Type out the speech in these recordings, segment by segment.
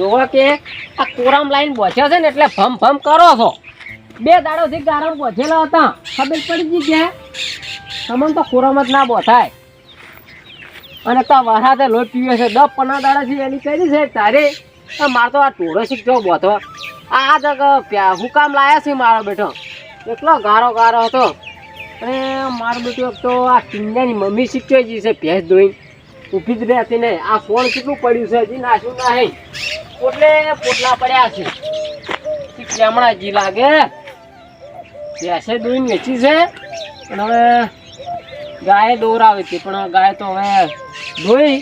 જોવા કે આ કોરામ લાઈન બોધ્યા છે ને એટલે ભમ ભમ કરો છો. બે દાડોથી ગારામ બોધેલા હતા. ખબર પડી ગઈ કે તમને તો કોરામ જ ના બોથાય અને તો વરસાદે લોટ પીવે છે. દસ પંદર દાડાથી એની કરી છે. તારે મારે તો આ ટોળો શીખ જો બોથો આ જગ હુકામ લાયા છે મારો બેટો? એટલો ગારો ગારો હતો. અને મારો બેટો તો આ કિંજાની મમ્મી શીખ્યો જ છે, ભેંસ ધોઈ ઊભી જ રહેતી નહીં. આ ફોન કેટલું પડ્યું છે? હજી નાશું નહીં. પોટલે પોટલા પડ્યા છે. કેમણા જી લાગે. ભેંસે દોઈને વેચી છે. પણ હવે ગાય દોરાવી છે. પણ ગાય તો હવે ધોઈ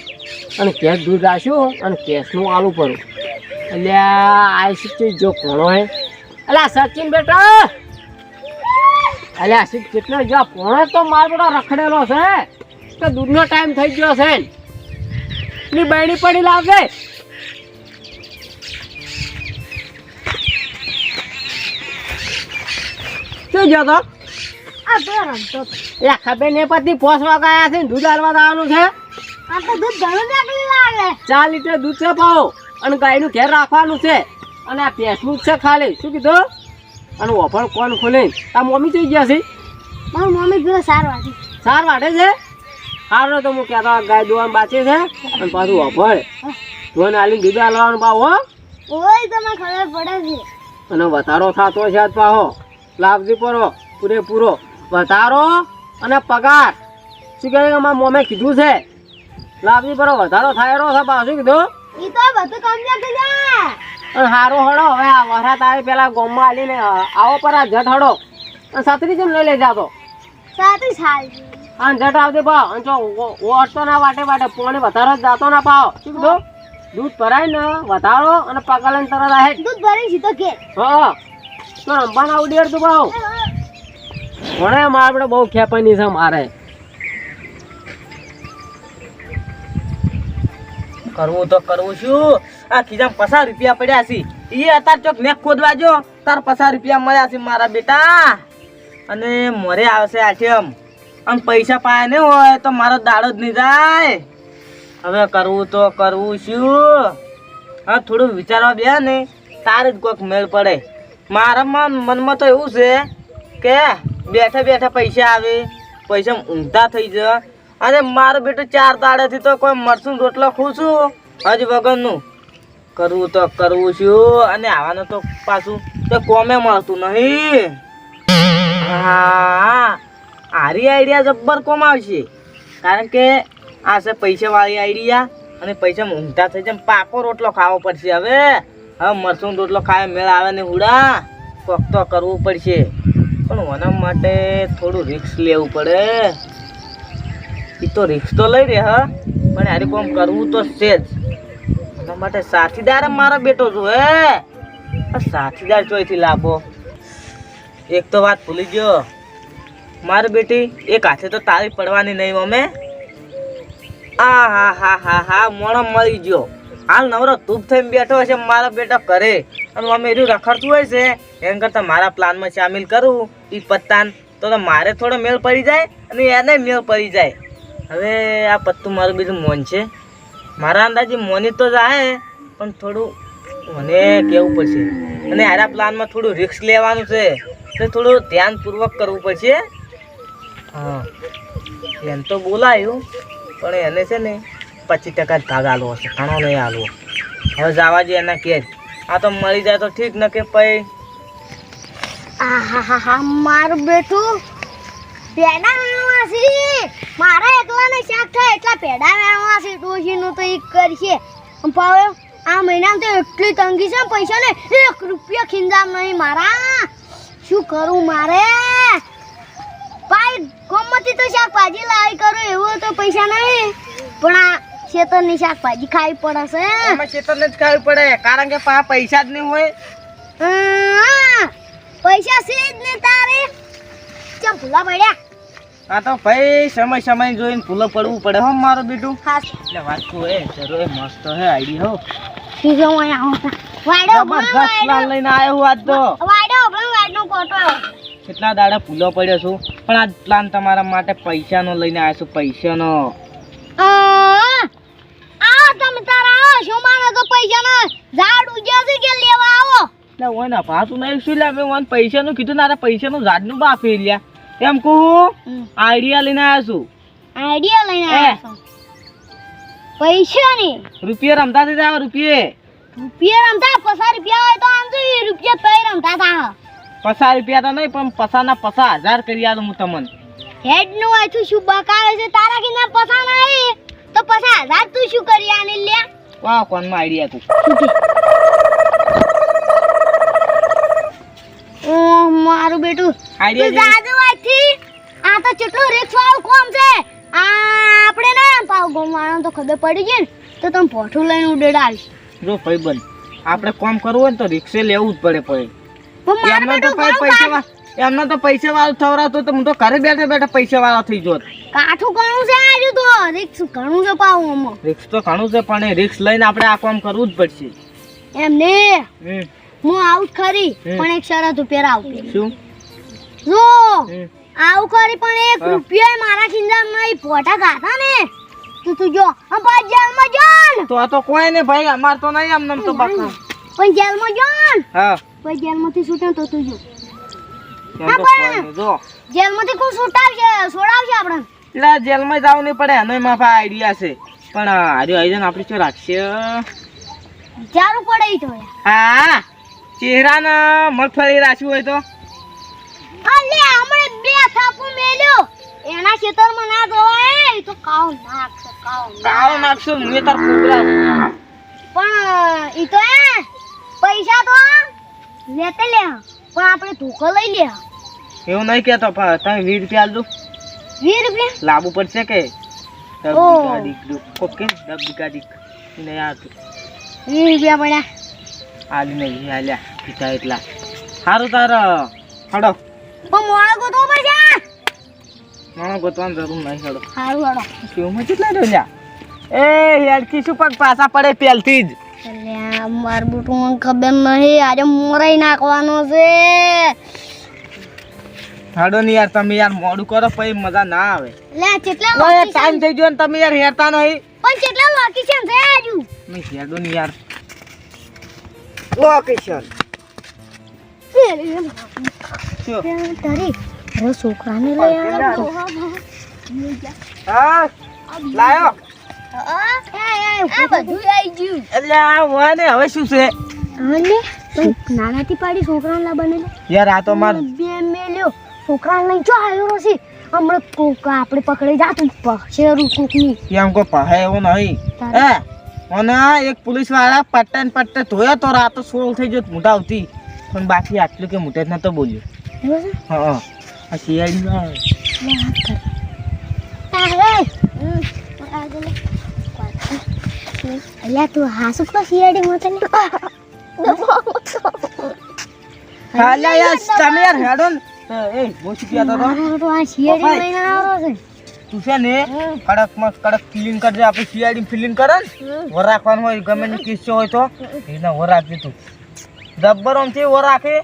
અને કેસ દૂધ રાખ્યું અને કેસનું આલુ પરું એટલે આ શીખી જો કોણો હે. અલા, સચિન બેટા. અલ્યા શીખ કેટલો જો પોણો તો માલ બેટો રખડેલો છે. કે દૂધનો ટાઈમ થઈ ગયો છે. ની બહેણી પડી લાગે. શું ગયો તો. એ ખબર નહીં પડતી પોસવા ગયા છે ને દૂધ આલવા જવાનું છે? ચાર લીટર દૂધ છે પાવો અને ગાયનું ઘેર રાખવાનું છે. અને આ ભેંસનું જ છે ખાલી. શું કીધું? અને ઓફર કોણ ખોલે? આ મમ્મી થઈ ગયા છે? મારી મમ્મી પેલો સારો સાર વાટે છે? સારો તો હું કહેતો ગાય દોવાનું બાચી છે. અને પાછું ઓફર. આલીને દૂધ આલવાનું પાવ હો. ઓય તમને ખબર પડે છે. અને વધારો થતો છે પાહો લાભજી પરો પૂરેપૂરો વધારો અને પગાર. શું કહે કે મારા મોમે કીધું છે. લાભજી પરો વધારો થાય રહ્યો છે પાછું કીધું. ઈ તો બધું કમ્પ્લીટ થઈ જાય અને હારો હડો હવે આ વરાત આવે પેલા ગોમમાં આલીને આવો પર આ જટ હડો. અને સાતરી જેમ લઈ લઈ જાતો. સાથી સાલ. અને જટ આવતી પાવ અને જો ઓટતો ના વાટે વાટે પોણે વધારો જાતો ના પાવ શું કીધું? દૂધ ભરાય ને વધારો અને પગાર લઈને તરત આહે. દૂધ ભરી સીધો કે હા. તો આવું ડેર તું ભાવ મારે આપણે બહુ ખેપાની છે મારે. કરવું તો કરવું શું આ ખીજામ પચાસ રૂપિયા પડ્યા છે. એ અત્યારે ચોક મેં ખોદવા જો, તાર પચાસ રૂપિયા મળ્યા છે મારા બેટા. અને મોરે આવશે આઠેમ અને પૈસા પાયા નહીં હોય તો મારો દાડો જ નહીં જાય. હવે કરવું તો કરવું શું હા, થોડું વિચારવા બે ને. તારે જ કોઈક મેળ પડે. મારા મન- મનમાં તો એવું છે કે બેઠા બેઠા પૈસા આવે, પૈસા ઊંધા થઈ જાય અને મારો બેટો ચાર દાડેથી તો કોઈ મરસું રોટલો ખું છું. વગરનું. કરવું તો કરવું છું અને આવવાનું તો પાછું તો કોમે મળતું નહીં. હા આરી આઈડિયા જબ્બર કોમ આવશે. કારણ કે આ છે પૈસાવાળી આઈડિયા અને પૈસા ઊંધા થઈ જાય પાકો રોટલો ખાવો પડશે હવે. હવે મરસું રોટલો ખાય મેળ આવે ને હુડા. કોક તો કરવું પડશે. પણ મને માટે થોડું રિસ્ક લેવું પડે. એ તો રિસ્ક તો લઈ રે, હા. પણ હારી કોમ કરવું તો છે જ. એના માટે સાથીદાર મારો બેટો છું, હે. સાથીદાર ચોઈથી લાભો. એક તો વાત ભૂલી ગયો. મારી બેટી, એક હાથે તો તાળી પડવાની નહીં અમે આ હા હા હા હા, મોણો મળી ગયો. હાલ નવરો ધૂપ થઈને બેઠો હશે મારો બેટો કરે અને અમે એનું રખડતું હોય છે, એમ કરતાં મારા પ્લાનમાં સામેલ કરું એ પત્તાન. તો તો મારે થોડો મેળ પડી જાય અને એને મેળ પડી જાય. હવે આ પત્તું મારું બીજું મોન છે. મારા અંદાજે મોની તો જાય પણ થોડું મને કહેવું પડશે. અને આરા પ્લાનમાં થોડું રિસ્ક લેવાનું છે એટલે થોડું ધ્યાનપૂર્વક કરવું પડશે. હા. એમ તો બોલાયું, પણ એને છે ને પચીસ ટકા જ ભાગ આલવો હશે ઘણો નહીં આલવો. હવે જવા દે એના કે, આ તો મળી જાય તો ઠીક ન કે પછી આ હા હા હા મારું બેટું. પેડા વેણવા છે. મારા એકલાને શાક થાય એટલા પેડા વેણવા છે તો ઈ કરશે પાવે આ મહિનામાં તો એટલી તંગી છે પૈસા ને એક રૂપિયા ખીંજામ નહીં મારા. શું કરું મારે? પાય ગમતી તો શાકભાજી લાવી કરું, એવું તો પૈસા નહીં. પણ આ ખેતરની શાકભાજી ખાવી પડે છે એમાં ચેતનને જ ખાવી પડે કારણ કે પા પૈસા જ નહીં હોય. પૈસા છે જ ને તારે. ચમ ભૂલા પડ્યા? આ તો ભાઈ સમય સમય જોઈને ફૂલો પડવું પડે હો મારું બેટું. એટલે વાત એ જરૂર એ મસ્ત હે આઈડી હો. શું છે હું આવું વાડો જબરદસ્ત પ્લાન લઈને આવ્યો હું આજ તો. વાડો પણ વાડનો કોટો કેટલા દાડા ફૂલો પડ્યો છું. પણ આ પ્લાન તમારા માટે પૈસાનો લઈને આવ્યો છું પૈસાનો. એટલે હોય ને પાછું નહીં શું લે મેં મને પૈસાનું કીધું ના પૈસાનું ઝાડનું બાફી લ્યા. એમ કહું આઈડિયા લઈને આવ્યો છું. આઈડિયા લઈને. આવ્યા છો? પૈસા ની રૂપિયા રમતા જાય રૂપિયે? રૂપિયા રમતા પચાસ રૂપિયા હોય તો આમ ઈ રૂપિયા તોય રમતા તા પચાસ રૂપિયા તો નહીં પણ પસાના પચાસ હજાર કરી આલું હું તમને. હેડનું આથું શું બકાવે છે? તારા કે ના પસા નહીં તો પસા હજાર તું શું કરી આને લે વાહ કોનમાં આઈડિયા તું? ઓ મારું બેટું. તું જાજો આથી આ તો કેટલું રિક્સ વાળું કોમ છે. આ આપણે ને પાવ ગોમાણો તો ખબર પડી ગઈ ને તો તમે પોઠું લઈને ઉડેડાવીશ જો ભાઈ બન આપણે કોમ કરવું હોય ને તો રિક્ષે લેવું જ પડે પછી એમને તો પૈસા એમને તો પૈસા વાળો થવરાતો તો હું તો ઘરે બેઠા બેઠા પૈસા વાળો થઈ જોત. કાઠું ઘણું છે આજુ તો રિક્સ ઘણું છે પાવું આમાં. રિક્સ તો ઘણું છે પણ એ રિક્સ લઈને આપણે આ કામ કરવું જ પડશે. એમ ને? હું આવું ખરી પણ એક શરત ઉપર આવું. શું? જો આવું કરી પણ એક રૂપિયો મારા ખિંજામ નહીં પોટા ગાતા ને તું તું જો પાછ જેલમાં જોન. તો આ તો કોઈ ને ભાઈ અમાર તો નહીં આમ તો બકા. પણ જેલમાં જોન. હા. પછી જેલમાંથી છૂટે તો તું જો. કોઈ જેલમાંથી કોણ છૂટાવશે છોડાવશે આપણે. એટલે જેલમાં જવું નહીં પડે. એનો માફા આઈડિયા છે. પણ આજે આયોજન આપણે શું રાખશે? વિચારવું પડે તો હા. ચહેરાને મગફળી રાખ્યું હોય તો? અલે હમણે બે થાપુ મેલ્યો. એના ખેતરમાં ના ગવાય તો કાવ નાખશે કાવ કાઉ નાખશો. મુએ તાર કુતરા પણ ઈ તો એ પૈસા તો લેતે લે. પણ આપણે ધોકો લઈ લે. એવું નહીં કેતો પણ તમે વીર રૂપિયા આલજો વીસ રૂપિયા? લાવવું પડશે કે? દબ ઓહ. દીકા દીક દુક. કોક કે દબ દીકા નહીં આવતું વીસ રૂપિયા પડ્યા. આલી નહીં આલ્યા પીતા એટલા. સારું તાર હડો પણ ગોતો પડશે. માણો ગોતવાની જરૂર નહીં હડો સારું હાડો કેવું કેટલા રહ્યો એ હેડકી શું પગ પાછા પડે પેલથી જ. મારું બુટું ખબર નહીં. આજે મોરાઈ નાખવાનો છે. હડો ને યાર તમે યાર મોડું કરો પછી મજા ના આવે. લે કેટલા ઓય ટાઈમ થઈ ગયો ને તમે યાર હેરતા નહીં. પણ કેટલા લોકેશન છે આજુ. મે હેડો ને યાર. લોકેશન શું? તારી અરે છોકરાને લઈ આવ્યો હા લાયો. આ બધું આવી ગયું. એટલે આ વાને હવે શું છે? નાનાથી પાડી છોકરાને લા બનેલો. યાર આ તો માર બે મેલ્યો. છોકરાને લઈ જો આવ્યો નથી. હમણાં કોક આપણે પકડી જાતું પક્ષેરું કોકની. એમ કો પહાય એવું નહીં. હે અને એક પોલીસવાળા પટ્ટા ને પટ્ટે ધોયો તો રાતો સોળ થઈ ગયો મોટા આવતી. પણ બાકી આટલું કે મોટે નતો બોલ્યો. હા આ શિયાળી શિયાળીમાં અલ્યા તું હાસુ કો શિયાળી મોતે ને હાલ્યા યાર તમે યાર હેડો ને. એ કહેતો હતો તો આ શિયાળી છે. તું છે ને કડકમાં કડક ફિલિંગ કરજે આપણે શિયાળી ફિલિંગ કરે ને. વર રાખવાનું હોય ગમે તે કિસ્સો હોય તો. એને વર રાખજે તું. જબ્બર આમથી વર રાખે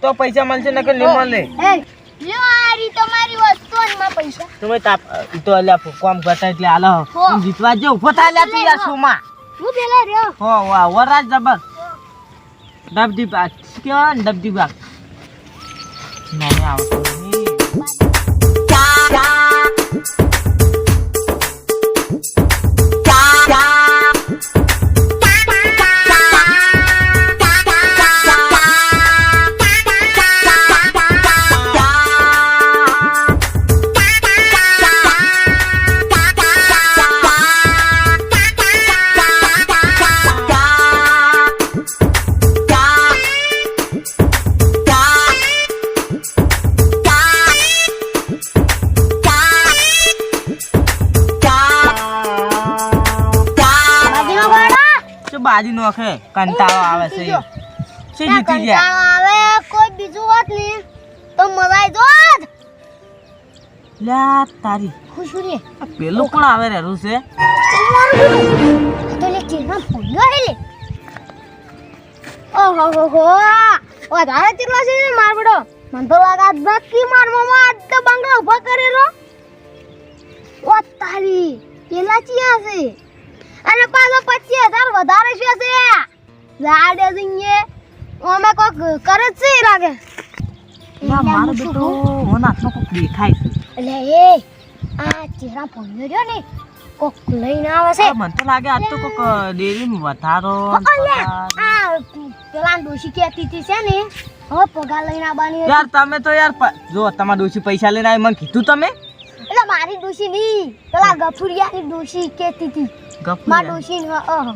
તો પૈસા મળશે ને કે નહીં મળે. લ્યો આ રી તમારી વસ્તુ અને માં પૈસા. તમે તાપ તો અલ્યા કોમ કરતા એટલે આલો હો. જીતવા જે ઊભો થાય લ્યા તું યાર શોમાં. હું પેલા રહ્યો. હો વાહ વરાજ જબર. ડબડી બાગ. કેવા ડબડી બાગ? નહીં આવતો બાજી નોખે કંટાળો આવે છે. શું જીતી ગયા? આવે કોઈ બીજું હોત ને તો આવી જોત. લ્યા તારી. ખુશું રે. આ પેલું કોણ આવે રે છે. તો લે કેના ફોન લે ઓહો હો હો. વધારે ચીરલો છે ને મારબડો મન તો લાગે બાકી માર મામા આજ તો બંગલા ઊભા કરેલો. ઓ તારી. પેલા ચિયા છે. અને પાછો પચીસ હજાર વધારે છે છે લાડે જઈએ અમે કોક કરે છે લાગે. મારો બેટો મને હાથમાં કોક દેખાય છે. એટલે એ આ ચહેરા ભણ્યો રહ્યો ને કોક લઈને આવે છે. આ મને તો લાગે આજ તો કોક ડેરી વધારો આ પેલા ડોશી કહેતી હતી છે ને હવે પગાર લઈને આવવાની. યાર તમે તો યાર જો તમારા ડોશી પૈસા લઈને આવી મને કીધું તમે? એટલે મારી ડોશી નહીં પેલા ગફુરિયાની ડોશી કહેતી હતી. ગપ મારી ડોશી અહ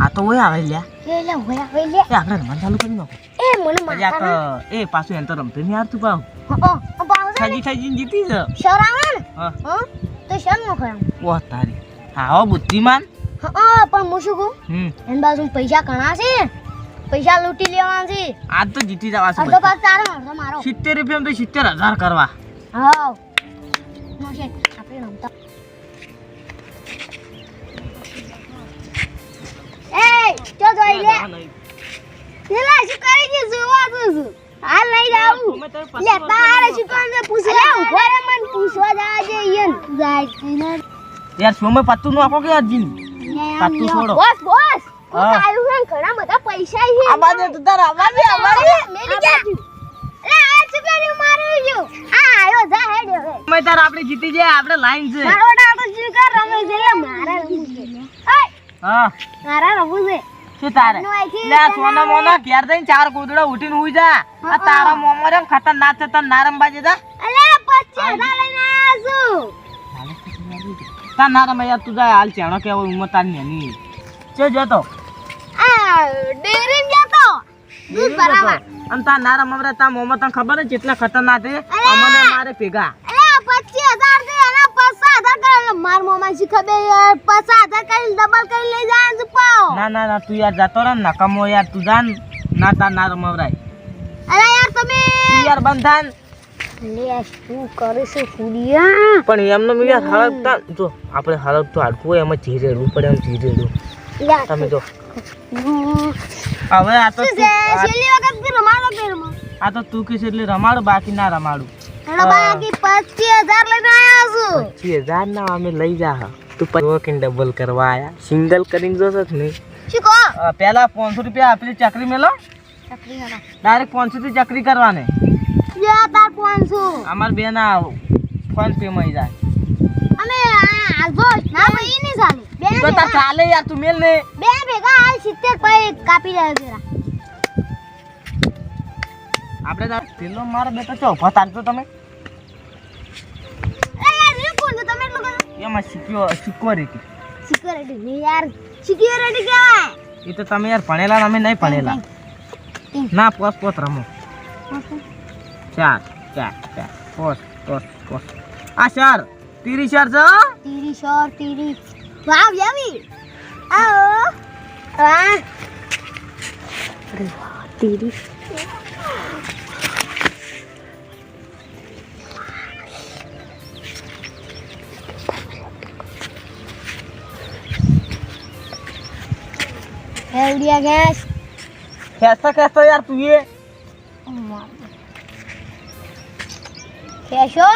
આ તો ઓય આવે લ્યા. એટલે હોયા હોય લે એ આપણે રમવાનું ચાલુ કરી નાખો. એ મને આ ક- એ પાછું એમ તો રમતું નહીં તું પાવ હા પાવ થજી થજીને જીતી જ આવે ને હા. તો સર નો ખરામ ઓહ તારી. હા હો બુદ્ધિમાન. હા પણ હું શું કહું? હમ. એની બાજુ પૈસા ઘણા છે. પૈસા લૂંટી લેવાના છે. આજ તો જીતી જવા છે બધા. ભાગ તારો મારો. સિત્તેર રૂપિયા તો સિત્તેર હજાર કરવા. હા પેલા શું કરી છે? જોવા તો હાલ લઈ જાવું લે તારે શું કામ છે ઊભો રે મન. પૂછવા જાજે ઈયન. જાય યાર સોમે પત્તું નું આપો કે અર્જુન પાતું છોડો. Boss boss. હું. હા. ઘણા બધા પૈસા છે. આ બાજુ તો તારા આ બાજુ, મેલી જા લે આ શું કર્યું જો? આ આયો જા હેડ હવે. અમે તાર આપણે જીતી જાય આપણે લાઈન છે. મારો ડાકો શું રમે છે. મારે છે. હા. મારે રમવું છે. શું તારે? લે સોના મોના ઘેર જઈને ચાર ગોદડા ઉઠીને હુઈ જા. આ તારા મોમાં રેમ ખતરનાક છે તને ના રમવા દેતા અલે પચીસ હજાર લઈને આવ્યો છું. તાર ના રમે યાર તું જા હાલ ચેણો કે ઉમર તાર નેની. ચે જતો આ ડેરી જતો દૂધ ભરાવા. અને તાર ના રમવા તાર મોમાં તને ખબર છે કેટલા ખતરનાક છે અમને મારે ભેગા. અલે પચીસ હજાર છે એના પચાસ હજાર કરે માર મોમાં પચાસ હજાર ડબલ કરી લઈ જાય છે ના ના ના તું યાર જતો રહે ના કમો યાર તું જાન ના. તાર ના રમવરાય. અરે યાર તમે. તું યાર બંધ લે શું કરે છે ફૂડિયા પણ એમનો મે યાર હળગતા જો આપણે હળગતું હાડકું હોય એમાં રેડવું પડે એમ રેડવું તમે જો. હવે આ તો તું- છેલ્લી વખત કે રમાડો કે આ તો તું કહીશ એટલે રમાડું બાકી ના રમાડું. બાકી પચીસ હજાર લઈને આવ્યો છું. પચીસ હજાર ના અમે લઈ જા હા. તું પછી ડબલ કરવા આયા સિંગલ કરીને જોશો જ નહીં શીખો પહેલા પાંચસો રૂપિયા આપેલી ચકરી મેલો ચકરી ડાયરેક્ટ પાંચસો થી ચકરી કરવાની લે અમાર બે ના ફોન પે માં જાય અમે આ આલ્બો ના ભાઈ ની ચાલે બે તો તા ચાલે યાર તું મેલ ને બે ભેગા હાલ સિત્તેર પછી કાપી જાય જરા આપણે પેલો મારો બેટા ચો ફતાડતો તમે એ યાર એ કોણ તમે એટલું એમાં સિક્યો સિક્યોરિટી સિક્યોરિટી નહીં યાર સિક્યોરિટી કહેવાય એ તો તમે યાર ભણેલા અમે નહીં ભણેલા. ના પોસ પોસ રમો. ચાર ચાર ચાર. પોસ પોસ પોસ આ ચાર તીરી ચાર છો તીરી શોર તીરી વાવ યમી. આવો. વાહ તીરી હેવડિયા ગેસ ખેંચતો ખેંચતો યાર તું એ કેશો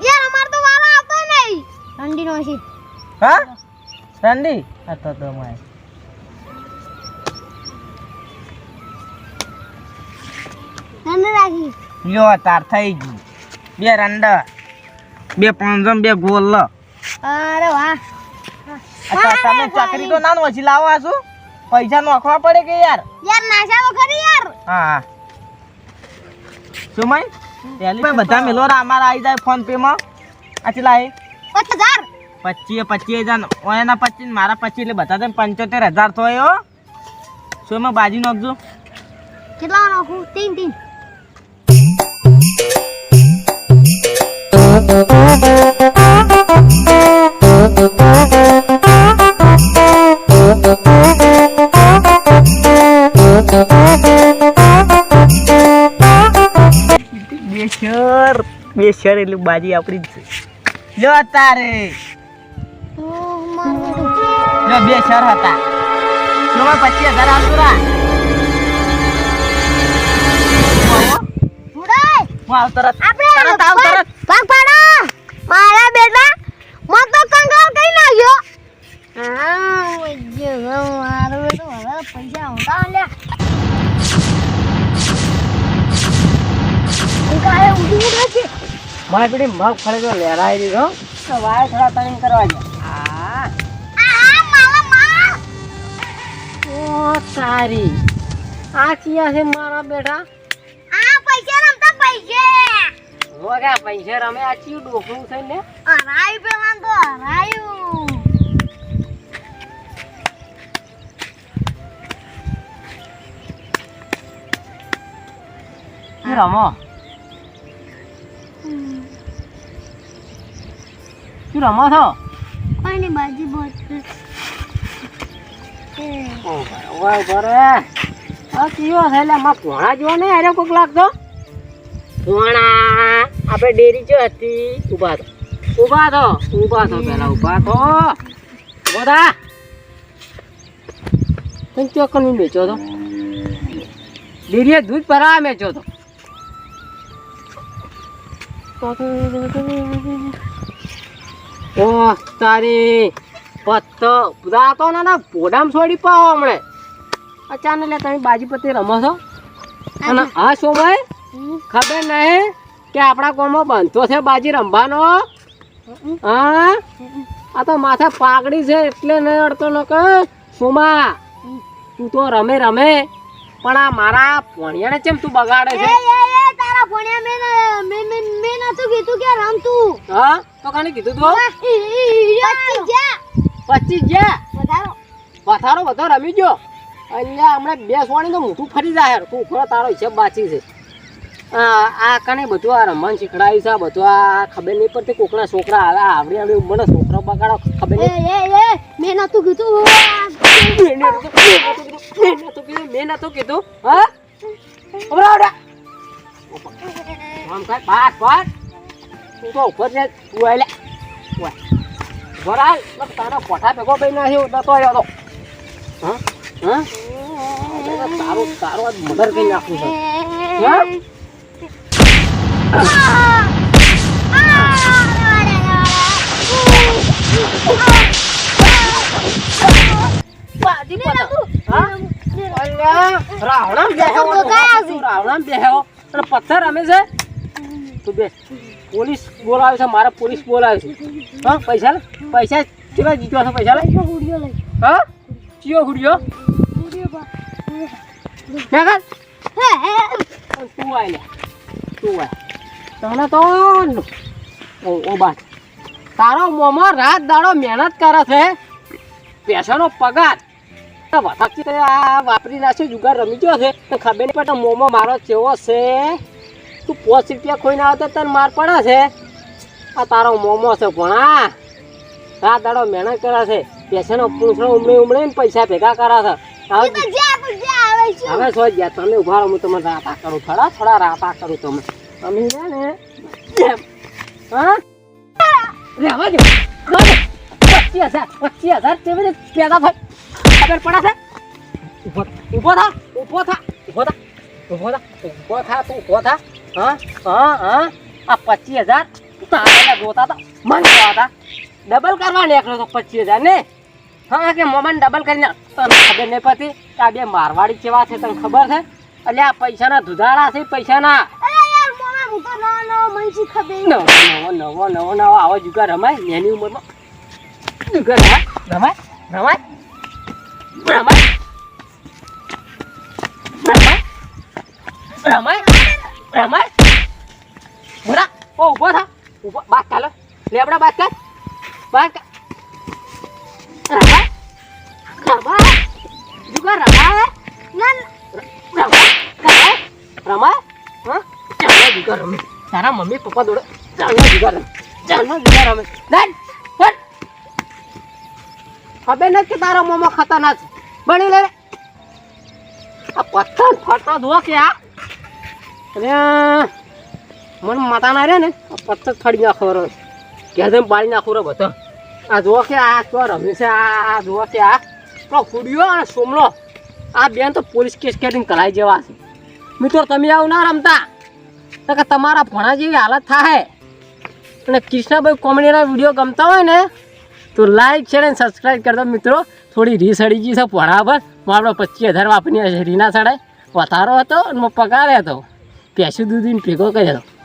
યાર અમાર તો વાળા આવતો નહીં ઠંડી નો છે હા ઠંડી આ તો તો માય ઠંડી રાખી લ્યો તાર થઈ ગયું બે રંડા બે પાંચમ બે ગોલ અરે વાહ તમે ચાકરી તો નાનું પછી લાવો આ પૈસા નોખવા પડે કે યાર? યાર નાશા તો ખરી યાર. હા હા. શું માય પહેલી બધા મેલો રા અમારા આવી જાય ફોન પે માં. આટલા એ પાંચ હજાર. પચીસ પચીસ હજાર ઓયાના પચીસ મારા પચીસ એટલે બધા તો પંચોતેર હજાર થયો હો. શું એમાં બાજી નાખજો? કેટલા નાખું? તીન તીન. એટલે બાજી આપણી જ લ્યો તારે ઓહ બે શર હતા શું પચીસ હજાર આવતું રા હું આવ તરત તરત આવ તરત ભાગ પાડો મારા બેટા મો તો કંગાળ કઈ નાખ્યો મારું તો હવે પૈસા આવતા લ્યા કાલે ઉડી નથી મારે પેલી મગ ફળે તો લહેરાઈ દીધો. સવારે થોડા તણી કરવા દે. ઓ આ છે મારા બેટા. આ પૈસા રમતા પૈસા વગા રમે, આ ચિયું ડોકરું થઈને. હરાયું પેલા હરાયું શું રમો શું રમો છો કોઈની બાજુ બોત ઓ ભાઈ બરે આ કયો છે એટલે માં પોણા જોવા નહીં આરે કોક લાગતો? પોણા આપણે ડેરી જો હતી. ઊભા તો ઊભા થો. ઊભા થો પેલા ઊભા થો. ઊભો થા. તમે ચોકન બેચો તો? ડેરીએ દૂધ ભરાવા મેચો તો ઓ તારી પત્તો દાતો ના ના પોડામ છોડી પાવો હમણે. અચાનક લે તમે બાજી પત્તી રમો છો? અને હા શોભાઈ ખબર નહીં કે આપણા ગામમાં બનતો છે બાજી રમવાનો? હા? આ તો માથે પાકડી છે એટલે નહીં અડતો ન કે સોમા તું તો રમે રમે પણ આ મારા ભણિયાને કેમ તું બગાડે છે? ભણ્યા મેં ન- મેં મેં મેં નતું કીધું કે રમતું હા? તો કાને કીધું તો? પચીસ જા પચીસ જા વધારો. પથારો બધો રમી ગયો. અહીંયા હમણાં બે સોણી તો મોટું ફરી જાય તું ઊભો તારો હિસાબ બાચી છે. આ આ કને બધું આ રમવાનું શીખડાયું છે આ બધું આ ખબર નહીં પડતી કોકના છોકરા આવે આવડી આવડી મને છોકરો બગાડો ખબર એ નહીં મેં નતું કીધું. મેં નતું કીધું, મેં નતું કીધું, હા. આમ કર, પાસ, પાસ. તું તો ઉપર છે તું આય લે. બસ તારા પોઠા ભેગો ભાઈ નાખ્યો નતો આવ્યો તો હા હા તારું તારું આજ મદર કઈ નાખવું છે હા? બાજી પતો. હા? અને પથ્થર રમે છે? તું બે પોલીસ બોલાવે છે મારે પોલીસ બોલાવે છે. હા પૈસા પૈસા કેટલા જીત્યો છે પૈસા લઈ હા? ચિયો હુડિયો મેં કર તું આય લે. તું આય. તને તો ઓ ઓ બાત તારો મોમાં રાત દાડો મહેનત કરે છે. પૈસાનો પગાર. આ વાપરી નાખ્યો જુગાર રમી ગયો છે. તો ખબર નહીં પડે મોમો મારો કેવો છે? તું પાંચ રૂપિયા ખોઈને આવે તો તને માર પડે છે. આ તારો મોમો છે ભણા. રાત દાડો મહેનત કરે છે. પૈસાનો પૂંછડો ઉમળી ઉમળીને પૈસા ભેગા કરા છે. હવે સો ગયા તમે ઊભા રહો હું તમને રાતા કરું. થોડા થોડા રાતા કરું તમે તમે ને. હા? રહેવા દો પચીસ હજાર પચીસ હજાર પેદા થાય ખબર પડે છે? ઊભો થા, ઊભો થા ઊભો થા ઊભો થા ઊભો થા ઊભો થા તું ઊભો થા. હા હા હા. આ પચીસ હજાર તારા જોતા હતા મન હતા ડબલ કરવા નીકળ્યો તો પચીસ હજાર ને? હા કે મોમાન ડબલ કરીને તને ખબર નહીં પડતી કે આ બે મારવાડી કેવા છે તને ખબર છે? એટલે આ પૈસાના ધુધાડા છે પૈસાના. નવો નવો નવો નવો આવો જુગાર રમાય એની ઉંમરમાં. જુગાર રમાય રમાય રમાય. રમાય રમાય રમાય ઓ ઊભો થા. ઊભો બાત ચાલો. લેબડા બાત કર બાત રમાય રમાય જુગાર રમાય રમે. તારા મમ્મી પપ્પા દોડે ચાલો જુગાર રમે. ચાલો જુગાર રમે. ડન. ખબર નથી તારા તારો ખતરનાક છે? બની લે આ પથ્થર ફરતો ધો કે આ. અને મને માતા ના રે ને, આ પથ્થર ફરી નાખો રો. ઘેર બાળી નાખો રો બધો. આ જુઓ કે આ તો રમે છે, આ જુઓ કે આ. તો ફૂડ્યો અને સોમલો. આ બેન તો પોલીસ કેસ કરીને કરાઈ જેવા છે. મિત્રો, તમે આવું ના રમતા. તો કે તમારા ભણા જેવી હાલત થાય. અને કૃષ્ણભાઈ કોમેડીના વીડિયો ગમતા હોય ને તો લાઈક શેર અને સબસ્ક્રાઈબ કરતો મિત્રો થોડી રી સડી ગઈ છે બરાબર પર હું આપણે પચીસ હજાર વાપરીને રીના સડાય વધારો હતો અને પગાર હતો પેસું દૂધીને ભેગો કર્યો હતો